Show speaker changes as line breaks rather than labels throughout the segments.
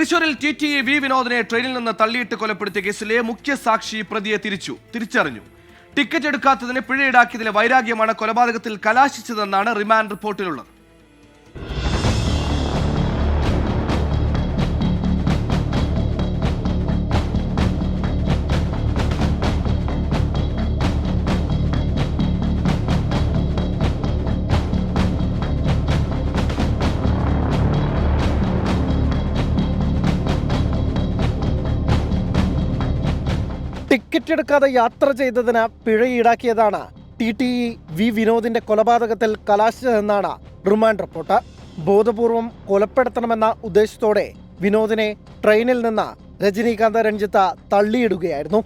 തൃശൂരിൽ T T V വിനോദിനെ ട്രെയിനിൽ നിന്ന് തള്ളിയിട്ട് കൊലപ്പെടുത്തിയ കേസിലെ മുഖ്യ സാക്ഷി പ്രതിയെ തിരിച്ചു തിരിച്ചറിഞ്ഞു. ടിക്കറ്റ് എടുക്കാത്തതിന് പിഴ ഈടാക്കിയതിലെ വൈരാഗ്യമാണ് കൊലപാതകത്തിൽ കലാശിച്ചതെന്നാണ് റിമാൻഡ് റിപ്പോർട്ടിലുള്ളത്.
ടിക്കറ്റ് എടുക്കാതെ യാത്ര ചെയ്തതിന് പിഴ ഈടാക്കിയതാണ് ടി ടി ഇ വി വിനോദിന്റെ കൊലപാതകത്തിൽ കലാശിച്ചതെന്നാണ് റിമാൻഡ് റിപ്പോർട്ട്. ബോധപൂർവം കൊലപ്പെടുത്തണമെന്ന ഉദ്ദേശത്തോടെ വിനോദിനെ ട്രെയിനിൽ നിന്ന് രജനീകാന്ത് രഞ്ജിത്ത് തള്ളിയിടുകയായിരുന്നു.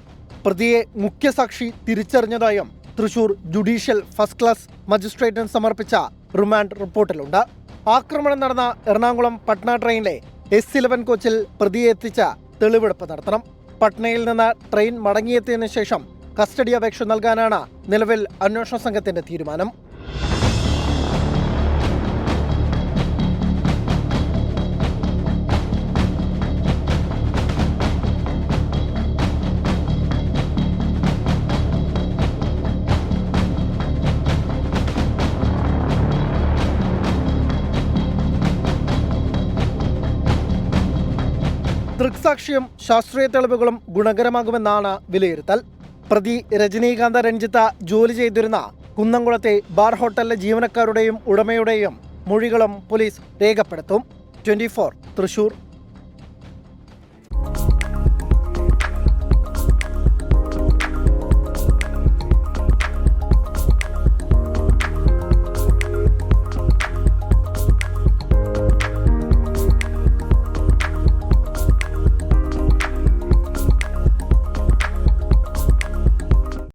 പ്രതിയെ മുഖ്യസാക്ഷി തിരിച്ചറിഞ്ഞതായും തൃശൂർ ജുഡീഷ്യൽ ഫസ്റ്റ് ക്ലാസ് മജിസ്ട്രേറ്റിന് സമർപ്പിച്ച റിമാൻഡ് റിപ്പോർട്ടിലുണ്ട്. ആക്രമണം നടന്ന എറണാകുളം പട്ന ട്രെയിനിലെ എസ് ഇലവൻ കോച്ചിൽ പ്രതിയെ എത്തിച്ച തെളിവെടുപ്പ് നടത്തണം. പട്നയിൽ നിന്ന് ട്രെയിൻ മടങ്ങിയെത്തിയതിനു ശേഷം കസ്റ്റഡി അപേക്ഷ നൽകാനാണ് നിലവിൽ അന്വേഷണ സംഘത്തിന്റെ തീരുമാനം. ദൃക്സാക്ഷിയും ശാസ്ത്രീയ തെളിവുകളും ഗുണകരമാകുമെന്നാണ് വിലയിരുത്തൽ. പ്രതി രജനീകാന്ത രഞ്ജിത്ത ജോലി ചെയ്തിരുന്ന കുന്നംകുളത്തെ ബാർ ഹോട്ടലിലെ ജീവനക്കാരുടെയും ഉടമയുടെയും മൊഴികളും പോലീസ് രേഖപ്പെടുത്തും. ട്വന്റി തൃശൂർ.